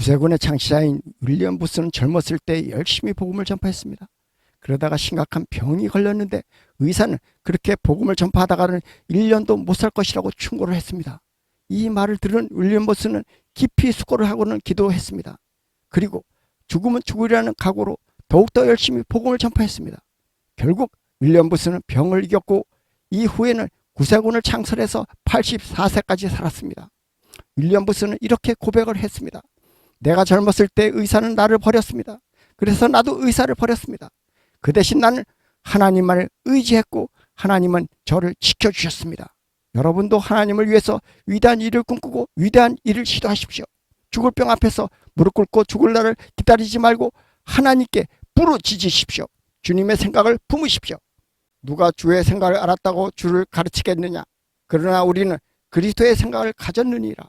구세군의 창시자인 윌리엄 부스는 젊었을 때 열심히 복음을 전파했습니다. 그러다가 심각한 병이 걸렸는데 의사는 그렇게 복음을 전파하다가는 1년도 못 살 것이라고 충고를 했습니다. 이 말을 들은 윌리엄 부스는 깊이 수고를 하고는 기도했습니다. 그리고 죽으면 죽으리라는 각오로 더욱더 열심히 복음을 전파했습니다. 결국 윌리엄 부스는 병을 이겼고 이후에는 구세군을 창설해서 84세까지 살았습니다. 윌리엄 부스는 이렇게 고백을 했습니다. 내가 젊었을 때 의사는 나를 버렸습니다. 그래서 나도 의사를 버렸습니다. 그 대신 나는 하나님만을 의지했고 하나님은 저를 지켜주셨습니다. 여러분도 하나님을 위해서 위대한 일을 꿈꾸고 위대한 일을 시도하십시오. 죽을 병 앞에서 무릎 꿇고 죽을 날을 기다리지 말고 하나님께 부르짖으십시오. 주님의 생각을 품으십시오. 누가 주의 생각을 알았다고 주를 가르치겠느냐? 그러나 우리는 그리스도의 생각을 가졌느니라.